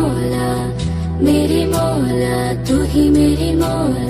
मौला मेरी मौला तू ही मेरी मौला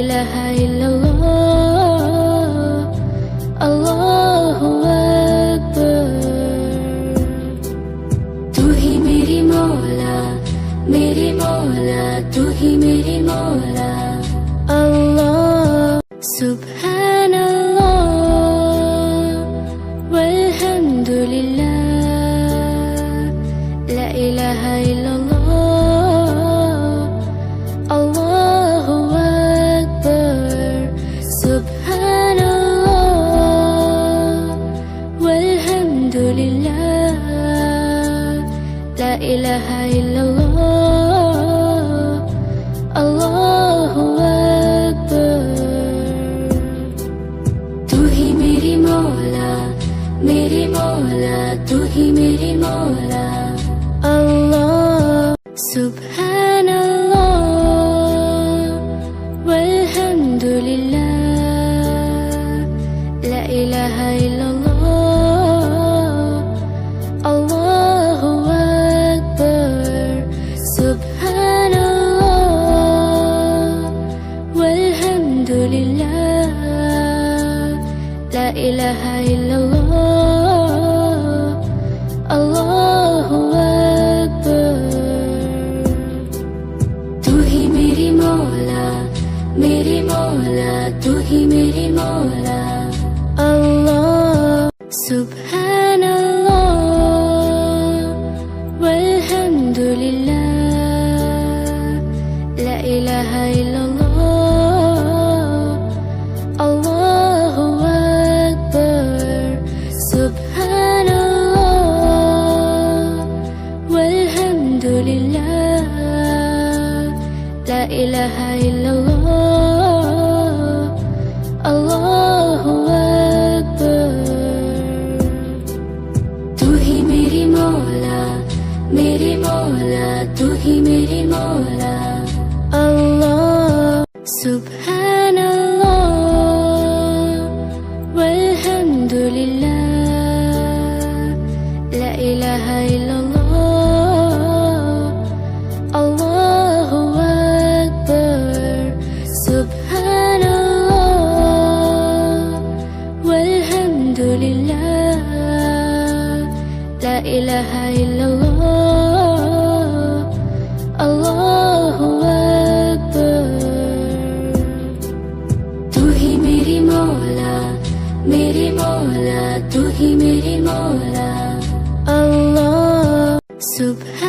ilaha illallah. Allahu Akbar. Tu hi meri mola Meri mola Tu hi meri mola Allah Subhanallah. Walhamdulillah. La ilaha illallah. إله إلا الله الله أكبر तू ही मेरी मौला मेरी मौला तू ही मेरी मौला अल्लाह सुबहान لا إله إلا الله الله أكبر تو ہی میری مولا میری مولا تو ہی میری مولا اللہ سبحان La ilaha illallah. Allahu Akbar. Tu hi meri Subhanallah. Walhamdulillah. La ilaha illallah. stupid